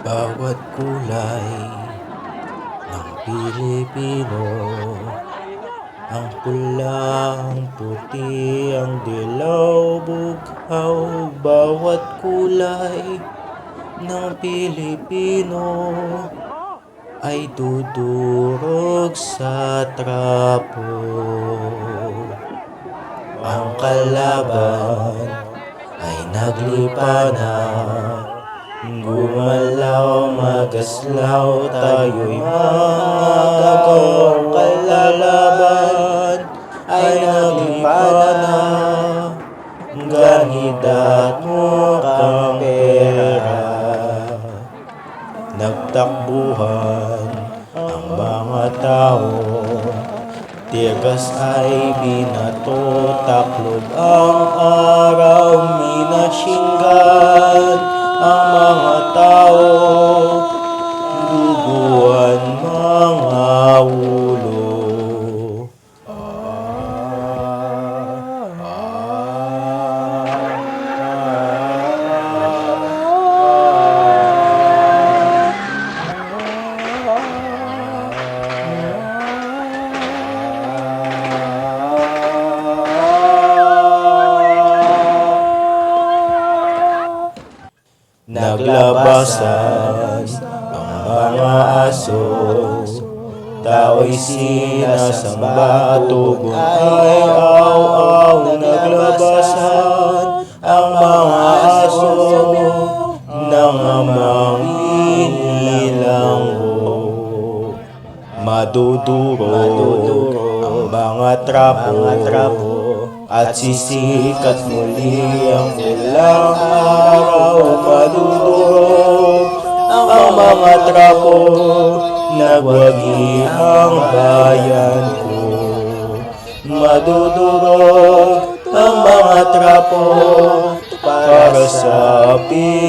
bawat kulay ng Pilipino. Ang pula, puti, ang dilaw, bughaw. Bawat kulay ng Pilipino ay dudurog sa trapo. Ang kalaban ay naglipa na Gumalaw, magaslaw, tayo'y mga kalalaban ay naglipa na Ganidad mo kang pera. Nagtakbuhan ang mga tao. Tigas ay binato, taklob ang araw, minasinggan mga ulo. Naglabasan ang mga aso Tao'y sinasamba Tugon ay aw-aw Naglabasan ang mga aso Nang amang inilanggo Maduduro ang mga trapo at sisikat muli ang pulang araw. Madudurog ang mga trapo Nagwagi ang bayan ko. Madudurog ang mga trapo Para sa Pilipinas